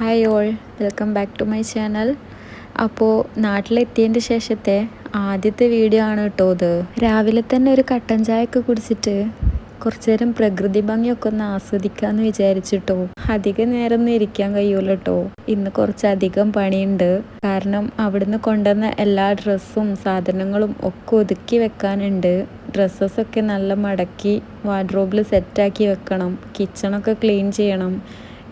Hi all welcome back to my channel അപ്പോൾ നാട്ടിലെത്തിയതിന്റെ ശേഷത്തെ ആദ്യത്തെ വീഡിയോ ആണ് കേട്ടോ ഇത്. രാവിലെ തന്നെ ഒരു കട്ടൻ ചായ ഒക്കെ കുടിച്ചിട്ട് കുറച്ചു നേരം പ്രകൃതി ഭംഗിയൊക്കെ ഒന്ന് ആസ്വദിക്കാമെന്ന് വിചാരിച്ചിട്ടോ. അധികം നേരം ഒന്നും ഇരിക്കാൻ കഴിയൂല കേട്ടോ. ഇന്ന് കുറച്ചധികം പണിയുണ്ട്. കാരണം അവിടുന്ന് കൊണ്ടുവന്ന എല്ലാ ഡ്രസ്സും സാധനങ്ങളും ഒക്കെ ഒതുക്കി വെക്കാനുണ്ട്. ഡ്രസ്സസൊക്കെ നല്ല മടക്കി വാർഡ്രോബിൽ സെറ്റാക്കി വെക്കണം. കിച്ചണൊക്കെ ക്ലീൻ ചെയ്യണം.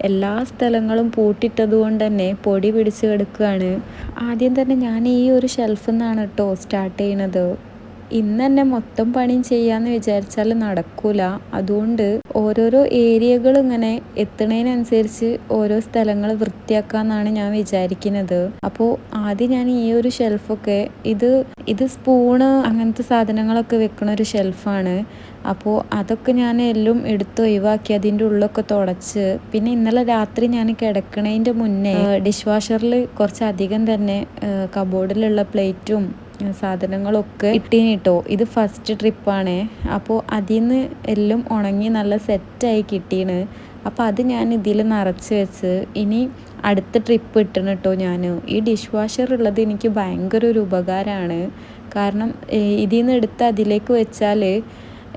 എല്ലാ സ്ഥലങ്ങളും പൂട്ടിട്ടത് കൊണ്ട് തന്നെ പൊടി പിടിച്ച് കിടക്കുകയാണ്. ആദ്യം തന്നെ ഞാൻ ഈ ഒരു ഷെൽഫിൽ നിന്നാണ് കേട്ടോ സ്റ്റാർട്ട് ചെയ്യണത് ഇന്ന് തന്നെ മൊത്തം പണിയും ചെയ്യാന്ന് വിചാരിച്ചാൽ നടക്കൂല. അതുകൊണ്ട് ഓരോരോ ഏരിയകൾ ഇങ്ങനെ എത്തുന്നതിനനുസരിച്ച് ഓരോ സ്ഥലങ്ങൾ വൃത്തിയാക്കാന്നാണ് ഞാൻ വിചാരിക്കുന്നത്. അപ്പോൾ ആദ്യം ഞാൻ ഈ ഒരു ഷെൽഫൊക്കെ ഇത് ഇത് സ്പൂണ് അങ്ങനത്തെ സാധനങ്ങളൊക്കെ വെക്കുന്ന ഒരു ഷെൽഫാണ്. അപ്പോൾ അതൊക്കെ ഞാൻ എല്ലാം എടുത്ത് ഒഴിവാക്കി അതിന്റെ ഉള്ളൊക്കെ തുടച്ച് പിന്നെ ഇന്നലെ രാത്രി ഞാൻ കിടക്കണതിന്റെ മുന്നേ ഡിഷ് വാഷറിൽ കുറച്ചധികം തന്നെ കബോർഡിലുള്ള പ്ലേറ്റും സാധനങ്ങളൊക്കെ കിട്ടീന് കേട്ടോ ഇത് ഫസ്റ്റ് ട്രിപ്പാണ് അപ്പോൾ അതിൽ നിന്ന് എല്ലാം ഉണങ്ങി നല്ല സെറ്റായി കിട്ടീന് അപ്പോൾ അത് ഞാൻ ഇതിൽ നിറച്ച് വെച്ച് ഇനി അടുത്ത ട്രിപ്പ് ഇട്ടണം കേട്ടോ ഞാൻ ഈ ഡിഷ് വാഷർ ഉള്ളത് എനിക്ക് ഭയങ്കര ഒരു ഉപകാരമാണ് കാരണം ഇതിൽ നിന്ന് എടുത്ത് അതിലേക്ക് വെച്ചാൽ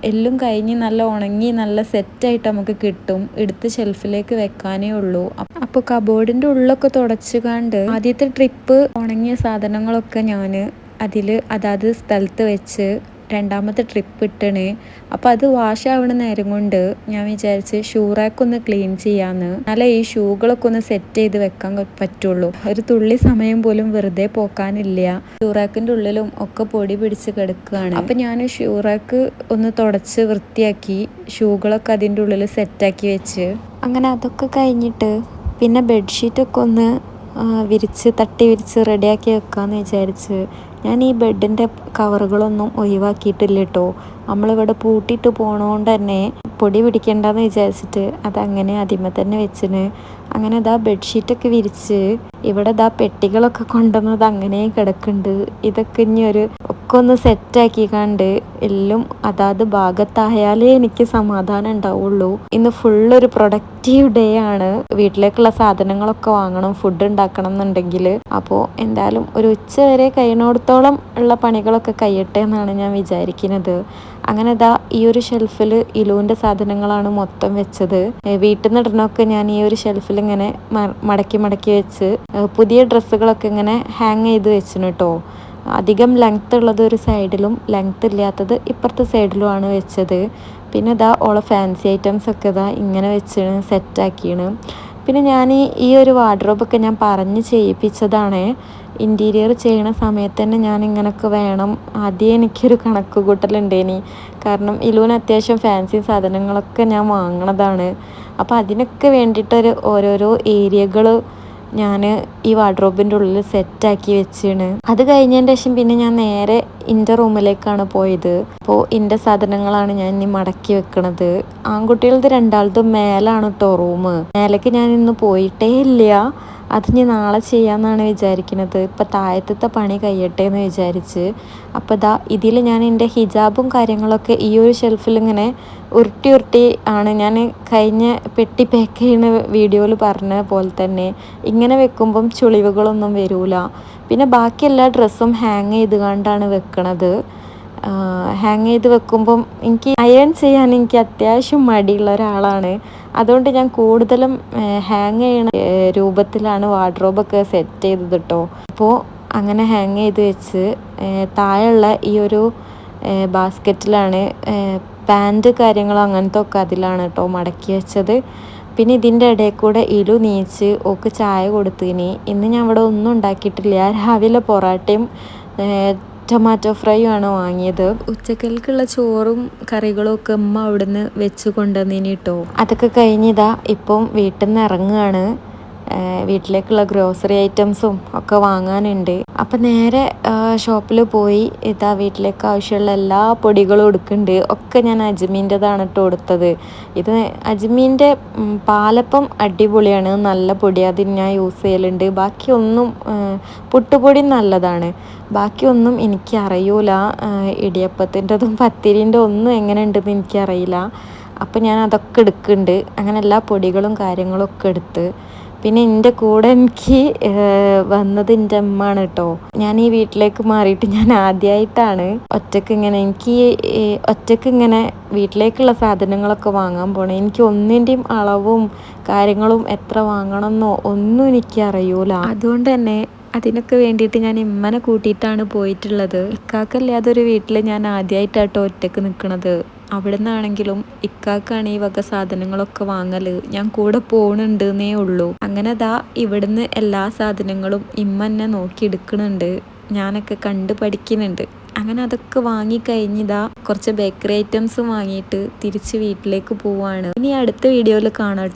എല്ലാം കഴിഞ്ഞ് നല്ല ഉണങ്ങി നല്ല സെറ്റായിട്ട് നമുക്ക് കിട്ടും. എടുത്ത് ഷെൽഫിലേക്ക് വെക്കാനേ ഉള്ളൂ. അപ്പോൾ കബോർഡിന്റെ ഉള്ളൊക്കെ തുടച്ചു കണ്ട് ആദ്യത്തെ ട്രിപ്പ് ഉണങ്ങിയ സാധനങ്ങളൊക്കെ ഞാൻ അതിൽ അതാത് സ്ഥലത്ത് വെച്ച് രണ്ടാമത്തെ ട്രിപ്പ് ഇട്ടണ്. അപ്പോൾ അത് വാഷ് ആവണ നേരം കൊണ്ട് ഞാൻ വിചാരിച്ച് ഷൂ ഒന്ന് ക്ലീൻ ചെയ്യാമെന്ന് നല്ല ഈ ഷൂകളൊക്കെ ഒന്ന് സെറ്റ് ചെയ്ത് വെക്കാൻ പറ്റുള്ളൂ. ഒരു തുള്ളി സമയം പോലും വെറുതെ പോക്കാനില്ല. ഷൂ റാക്കിന്റെ ഉള്ളിലും ഒക്കെ പൊടി പിടിച്ച് കിടക്കുകയാണ് അപ്പം ഞാൻ ഷൂറാക്ക് ഒന്ന് തുടച്ച് വൃത്തിയാക്കി ഷൂകളൊക്കെ അതിന്റെ ഉള്ളിൽ സെറ്റാക്കി വെച്ച്. അങ്ങനെ അതൊക്കെ കഴിഞ്ഞിട്ട് പിന്നെ ബെഡ്ഷീറ്റൊക്കെ ഒന്ന് വിരിച്ച് തട്ടി വിരിച്ച് റെഡിയാക്കി വെക്കാമെന്ന് വിചാരിച്ച് ഞാൻ ഈ ബെഡിന്റെ കവറുകളൊന്നും ഒഴിവാക്കിയിട്ടില്ല കേട്ടോ. നമ്മളിവിടെ പൂട്ടിയിട്ട് പോണോണ്ട് തന്നെ പൊടി പിടിക്കണ്ടെന്ന് വിചാരിച്ചിട്ട് അതങ്ങനെ അതിമ തന്നെ വെച്ചിന്. അങ്ങനെ ഇതാ ബെഡ്ഷീറ്റൊക്കെ വിരിച്ച് ഇവിടെ ഇതാ പെട്ടികളൊക്കെ കൊണ്ടുവന്നത് അങ്ങനെ കിടക്കുന്നുണ്ട്. ഇതൊക്കെ ഇനി ഒരു ഒക്കെ ഒന്ന് സെറ്റാക്കി കണ്ട് എല്ലാം അതാത് ഭാഗത്തായാലേ എനിക്ക് സമാധാനം ഉണ്ടാവുള്ളൂ. ഇന്ന് ഒരു പ്രൊഡക്റ്റീവ് ഡേ ആണ്. വീട്ടിലേക്കുള്ള സാധനങ്ങളൊക്കെ വാങ്ങണം ഫുഡ് ഉണ്ടാക്കണം എന്നുണ്ടെങ്കിൽ. അപ്പോൾ എന്തായാലും ഒരു ഉച്ച വരെ കഴിയണോടത്തോളം ഉള്ള പണികളൊക്കെ കഴിയട്ടെ എന്നാണ് ഞാൻ വിചാരിക്കുന്നത്. അങ്ങനെ ഇതാ ഈ ഒരു ഷെൽഫിൽ ഇലുവിന്റെ സാധനങ്ങളാണ് മൊത്തം വെച്ചത്. വീട്ടിൽ നിന്ന് ഇടണമൊക്കെ ഞാൻ ഈ ഒരു ഷെൽഫിൽ ഇങ്ങനെ മടക്കി മടക്കി വെച്ച് പുതിയ ഡ്രസ്സുകളൊക്കെ ഇങ്ങനെ ഹാങ് ചെയ്ത് വെച്ചിന് കേട്ടോ അധികം ലെങ്ത്ത് ഉള്ളത് ഒരു സൈഡിലും ലെങ്ത്ത് ഇല്ലാത്തത് ഇപ്പുറത്തെ സൈഡിലുമാണ് വെച്ചത്. പിന്നെ ഇതാ ഓളെ ഫാൻസി ഐറ്റംസ് ഒക്കെ ഇതാ ഇങ്ങനെ വെച്ചാണ് സെറ്റാക്കിയാണ് പിന്നെ ഞാൻ ഈ ഒരു വാർഡ്രോബൊക്കെ ഞാൻ പറഞ്ഞ് ചെയ്യിപ്പിച്ചതാണ്. ഇന്റീരിയർ ചെയ്യണ സമയത്ത് തന്നെ ഞാൻ ഇങ്ങനെയൊക്കെ വേണം. ആദ്യം എനിക്കൊരു കണക്ക് കൂട്ടലുണ്ടേനി കാരണം ഇലൂന് അത്യാവശ്യം ഫാൻസി സാധനങ്ങളൊക്കെ ഞാൻ വാങ്ങണതാണ്. അപ്പോൾ അതിനൊക്കെ വേണ്ടിയിട്ടൊരു ഓരോരോ ഏരിയകൾ ഞാൻ ഈ വാർഡ്രോബിന്റെ ഉള്ളിൽ സെറ്റാക്കി വെച്ചാണ്. അത് കഴിഞ്ഞതിന് ശേഷം പിന്നെ ഞാൻ നേരെ ഇന്റെ റൂമിലേക്കാണ് പോയത്. അപ്പോൾ ഇന്റെ സാധനങ്ങളാണ് ഞാൻ ഇനി മടക്കി വെക്കണത്. ആൺകുട്ടികളത് രണ്ടാളതും മേലാണ് കേട്ടോ റൂം മേലേക്ക് ഞാൻ ഇന്ന് പോയിട്ടേ ഇല്ല. അത് ഞാൻ നാളെ ചെയ്യാമെന്നാണ് വിചാരിക്കുന്നത് ഇപ്പം താഴത്തെ പണി കഴിയട്ടെ എന്ന് വിചാരിച്ച്. അപ്പോൾ ഇതാ ഇതിൽ ഞാൻ എന്റെ ഹിജാബും കാര്യങ്ങളൊക്കെ ഈ ഒരു ഷെൽഫിൽ ഇങ്ങനെ ഉരുട്ടി ഉരുട്ടി ആണ് ഞാൻ കഴിഞ്ഞ പെട്ടി പാക്ക് ചെയ്യുന്ന വീഡിയോയിൽ പറഞ്ഞ പോലെ തന്നെ ഇങ്ങനെ വെക്കുമ്പം ചുളിവുകളൊന്നും വരൂല. പിന്നെ ബാക്കി എല്ലാ ഡ്രസ്സും ഹാങ് ചെയ്ത് കണ്ടാണ് വെക്കണത്. ഹാങ് ചെയ്ത് വെക്കുമ്പം എനിക്ക് അയൺ ചെയ്യാൻ എനിക്ക് അത്യാവശ്യം മടിയുള്ള ഒരാളാണ്. അതുകൊണ്ട് ഞാൻ കൂടുതലും ഹാങ് ചെയ്യണ രൂപത്തിലാണ് വാർഡ്രോബൊക്കെ സെറ്റ് ചെയ്തത് കേട്ടോ അപ്പോൾ അങ്ങനെ ഹാങ് ചെയ്ത് വെച്ച് താഴെയുള്ള ഈ ഒരു ബാസ്ക്കറ്റിലാണ് പാന്റ് കാര്യങ്ങളോ അങ്ങനത്തെ ഒക്കെ അതിലാണ് കേട്ടോ മടക്കി വെച്ചത്. പിന്നെ ഇതിന്റെ ഇടയിൽ കൂടെ ഇലു നീച്ച് ഒക്കെ ചായ കൊടുത്തിനി ഇന്ന് ഞാൻ ഇവിടെ ഒന്നും ഉണ്ടാക്കിയിട്ടില്ല. രാവിലെ പൊറാട്ടയും ടൊമാറ്റോ ഫ്രൈ ആണ് വാങ്ങിയത്. ഉച്ചക്കൽക്കുള്ള ചോറും കറികളും ഒക്കെ ഉമ്മ അവിടുന്ന് വെച്ച് കൊണ്ടുവന്നിനി കേട്ടോ. അതൊക്കെ കഴിഞ്ഞിതാ ഇപ്പം വീട്ടിൽ നിന്ന് ഇറങ്ങുകയാണ് വീട്ടിലേക്കുള്ള ഗ്രോസറി ഐറ്റംസും ഒക്കെ വാങ്ങാനുണ്ട്. അപ്പം നേരെ ഷോപ്പിൽ പോയി ഇതാ വീട്ടിലേക്ക് ആവശ്യമുള്ള എല്ലാ പൊടികളും എടുക്കുന്നുണ്ട്. ഒക്കെ ഞാൻ അജ്മീന്റെതാണ് കേട്ടോ എടുത്തത് ഇത് അജ്മീന്റെ പാലപ്പം അടിപൊളിയാണ്. നല്ല പൊടി അത് ഞാൻ യൂസ് ചെയ്യലുണ്ട്. ബാക്കിയൊന്നും പുട്ടുപൊടി നല്ലതാണ്. ബാക്കിയൊന്നും എനിക്ക് അറിയൂല. ഇടിയപ്പത്തിന്റെതും പത്തിരിന്റെ ഒന്നും എങ്ങനെ ഉണ്ടെന്ന് എനിക്കറിയില്ല. അപ്പം ഞാൻ അതൊക്കെ എടുക്കുന്നുണ്ട്. അങ്ങനെ എല്ലാ പൊടികളും കാര്യങ്ങളും ഒക്കെ എടുത്ത്. പിന്നെ എന്റെ കൂടെ എനിക്ക് വന്നത് എന്റെ അമ്മയാണ് കേട്ടോ ഞാൻ ഈ വീട്ടിലേക്ക് മാറിയിട്ട് ഞാൻ ആദ്യമായിട്ടാണ് ഒറ്റയ്ക്ക് ഇങ്ങനെ എനിക്ക് ഒറ്റയ്ക്ക് ഇങ്ങനെ വീട്ടിലേക്കുള്ള സാധനങ്ങളൊക്കെ വാങ്ങാൻ പോണേ. എനിക്ക് ഒന്നിന്റെയും അളവും കാര്യങ്ങളും എത്ര വാങ്ങണമെന്നോ ഒന്നും എനിക്ക് അറിയൂല. അതുകൊണ്ട് തന്നെ അതിനൊക്കെ വേണ്ടിയിട്ട് ഞാൻ ഇമ്മനെ കൂട്ടിയിട്ടാണ് പോയിട്ടുള്ളത്. ഇക്കാക്കല്ലാതെ ഒരു വീട്ടിൽ ഞാൻ ആദ്യമായിട്ടാട്ടോ ഒറ്റയ്ക്ക് നിൽക്കണത് അവിടെ നിന്നാണെങ്കിലും ഇക്കാക്കാണ് ഈ വക സാധനങ്ങളൊക്കെ വാങ്ങൽ. ഞാൻ കൂടെ പോണുണ്ടെന്നേ ഉള്ളൂ. അങ്ങനെ ദാ ഇവിടുന്ന് എല്ലാ സാധനങ്ങളും ഇമ്മ എന്നെ നോക്കി എടുക്കണുണ്ട് ഞാനൊക്കെ കണ്ട് പഠിക്കുന്നുണ്ട്. അങ്ങനെ അതൊക്കെ വാങ്ങി കഴിഞ്ഞിതാ കുറച്ച് ബേക്കറി ഐറ്റംസ് വാങ്ങിയിട്ട് തിരിച്ച് വീട്ടിലേക്ക് പോവാണ്. ഇനി അടുത്ത വീഡിയോയിൽ കാണാം